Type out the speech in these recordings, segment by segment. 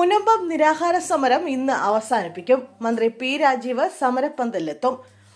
മുനമ്പം നിരാഹാര സമരം ഇന്ന് അവസാനിപ്പിക്കും. മന്ത്രി പി രാജീവ് സമരപ്പന്തലിലെത്തും.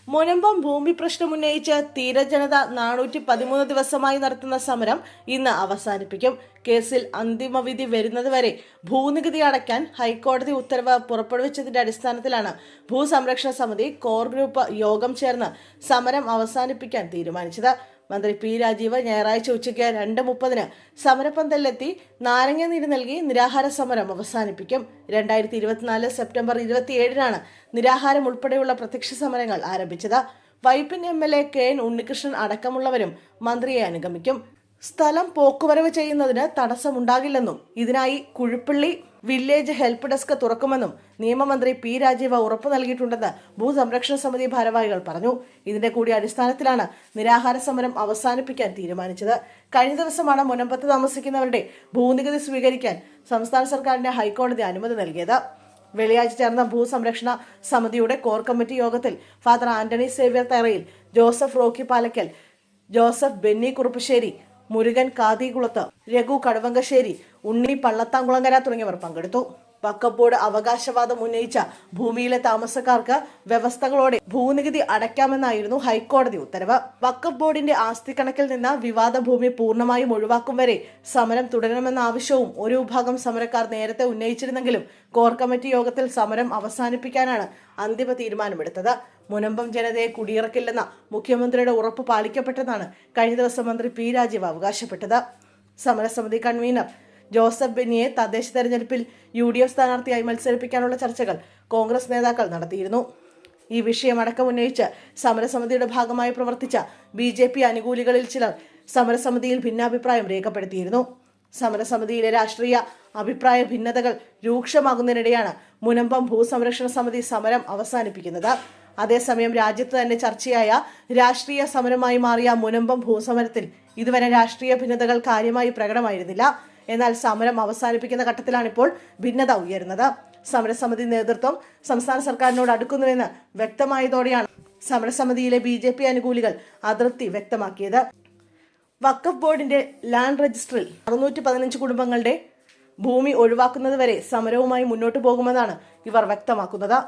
മുനമ്പം ഭൂമി പ്രശ്നം ഉന്നയിച്ച് തീരജനത നാനൂറ്റി പതിമൂന്ന് ദിവസമായി നടത്തുന്ന സമരം ഇന്ന് അവസാനിപ്പിക്കും. കേസിൽ അന്തിമവിധി വരുന്നതുവരെ ഭൂനികുതി അടയ്ക്കാൻ ഹൈക്കോടതി ഉത്തരവ് പുറപ്പെടുവിച്ചതിന്റെ അടിസ്ഥാനത്തിലാണ് ഭൂസംരക്ഷണ സമിതി കോർ ഗ്രൂപ്പ് യോഗം ചേർന്ന് സമരം അവസാനിപ്പിക്കാൻ തീരുമാനിച്ചത്. മന്ത്രി പി രാജീവ് ഞായറാഴ്ച ഉച്ചയ്ക്ക് രണ്ട് മുപ്പതിന് സമരപ്പന്തലിലെത്തി നാരങ്ങ നീര് നൽകി നിരാഹാര സമരം അവസാനിപ്പിക്കും. രണ്ടായിരത്തി ഇരുപത്തിനാല് സെപ്റ്റംബർ ഇരുപത്തിയേഴിനാണ് നിരാഹാരം ഉൾപ്പെടെയുള്ള പ്രത്യക്ഷ സമരങ്ങൾ ആരംഭിച്ചത്. Vypin M L A K N Unnikrishnan അടക്കമുള്ളവരും മന്ത്രിയെ അനുഗമിക്കും. സ്ഥലം പോക്കുവരവ് ചെയ്യുന്നതിന് തടസ്സമുണ്ടാകില്ലെന്നും ഇതിനായി കുഴിപ്പള്ളി വില്ലേജ് ഹെൽപ്പ് ഡെസ്ക് തുറക്കുമെന്നും നിയമമന്ത്രി പി രാജീവ് ഉറപ്പു നൽകിയിട്ടുണ്ടെന്ന് ഭൂസംരക്ഷണ സമിതി ഭാരവാഹികൾ പറഞ്ഞു. ഇതിന്റെ കൂടി അടിസ്ഥാനത്തിലാണ് നിരാഹാര സമരം അവസാനിപ്പിക്കാൻ തീരുമാനിച്ചത്. കഴിഞ്ഞ ദിവസമാണ് മുനമ്പത്ത് താമസിക്കുന്നവരുടെ ഭൂനികുതി സ്വീകരിക്കാൻ സംസ്ഥാന സർക്കാരിന്റെ ഹൈക്കോടതി അനുമതി നൽകിയത്. വെള്ളിയാഴ്ച ചേർന്ന ഭൂസംരക്ഷണ സമിതിയുടെ കോർ കമ്മിറ്റി യോഗത്തിൽ father Antony Xavier Tharayil Joseph Rocky Palakkal Joseph Benny Kuruppassery Murugan Kathikulath Raghu Kaduvankassery Unni Pallathamkulangara തുടങ്ങിയവർ പങ്കെടുത്തു. ബോർഡ് അവകാശവാദം ഉന്നയിച്ച ഭൂമിയിലെ താമസക്കാർക്ക് വ്യവസ്ഥകളോടെ ഭൂനികുതി അടയ്ക്കാമെന്നായിരുന്നു ഹൈക്കോടതി ഉത്തരവ്. വക്കഫ് ബോർഡിന്റെ ആസ്തി കണക്കിൽ നിന്ന് വിവാദ ഭൂമി പൂർണമായും ഒഴിവാക്കും വരെ സമരം തുടരണമെന്ന ആവശ്യവും ഒരു വിഭാഗം സമരക്കാർ നേരത്തെ ഉന്നയിച്ചിരുന്നെങ്കിലും കോർ കമ്മിറ്റി യോഗത്തിൽ സമരം അവസാനിപ്പിക്കാനാണ് അന്തിമ തീരുമാനമെടുത്തത്. മുനമ്പം ജനതയെ കുടിയിറക്കില്ലെന്ന മുഖ്യമന്ത്രിയുടെ ഉറപ്പ് പാലിക്കപ്പെട്ടതാണ് കഴിഞ്ഞ ദിവസം മന്ത്രി പി രാജീവ് അവകാശപ്പെട്ടത്. സമരസമിതി കൺവീനർ ജോസഫ് ബെന്നിയെ തദ്ദേശ തെരഞ്ഞെടുപ്പിൽ യു ഡി എഫ് സ്ഥാനാർത്ഥിയായി മത്സരിപ്പിക്കാനുള്ള ചർച്ചകൾ കോൺഗ്രസ് നേതാക്കൾ നടത്തിയിരുന്നു. ഈ വിഷയം അടക്കം ഉന്നയിച്ച് സമരസമിതിയുടെ ഭാഗമായി പ്രവർത്തിച്ച ബി ജെ പി അനുകൂലികളിൽ ചിലർ സമരസമിതിയിൽ ഭിന്നാഭിപ്രായം രേഖപ്പെടുത്തിയിരുന്നു. സമരസമിതിയിലെ രാഷ്ട്രീയ അഭിപ്രായ ഭിന്നതകൾ രൂക്ഷമാകുന്നതിനിടെയാണ് മുനമ്പം ഭൂസംരക്ഷണ സമിതി സമരം അവസാനിപ്പിക്കുന്നത്. അതേസമയം രാജ്യത്ത് തന്നെ ചർച്ചയായ രാഷ്ട്രീയ സമരമായി മാറിയ മുനമ്പം ഭൂസമരത്തിൽ ഇതുവരെ രാഷ്ട്രീയ ഭിന്നതകൾ കാര്യമായി പ്രകടമായിരുന്നില്ല. എന്നാൽ സമരം അവസാനിപ്പിക്കുന്ന ഘട്ടത്തിലാണ് ഇപ്പോൾ ഭിന്നത ഉയരുന്നത്. സമരസമിതി നേതൃത്വം സംസ്ഥാന സർക്കാരിനോട് അടുക്കുന്നുവെന്ന് വ്യക്തമായതോടെയാണ് സമരസമിതിയിലെ ബി ജെ പി അനുകൂലികൾ അതൃപ്തി വ്യക്തമാക്കിയത്. വക്കഫ് ബോർഡിന്റെ ലാൻഡ് രജിസ്റ്ററിൽ അറുന്നൂറ്റി പതിനഞ്ച് കുടുംബങ്ങളുടെ ഭൂമി ഒഴിവാക്കുന്നതുവരെ സമരവുമായി മുന്നോട്ടു പോകുമെന്നാണ് ഇവർ വ്യക്തമാക്കുന്നത്.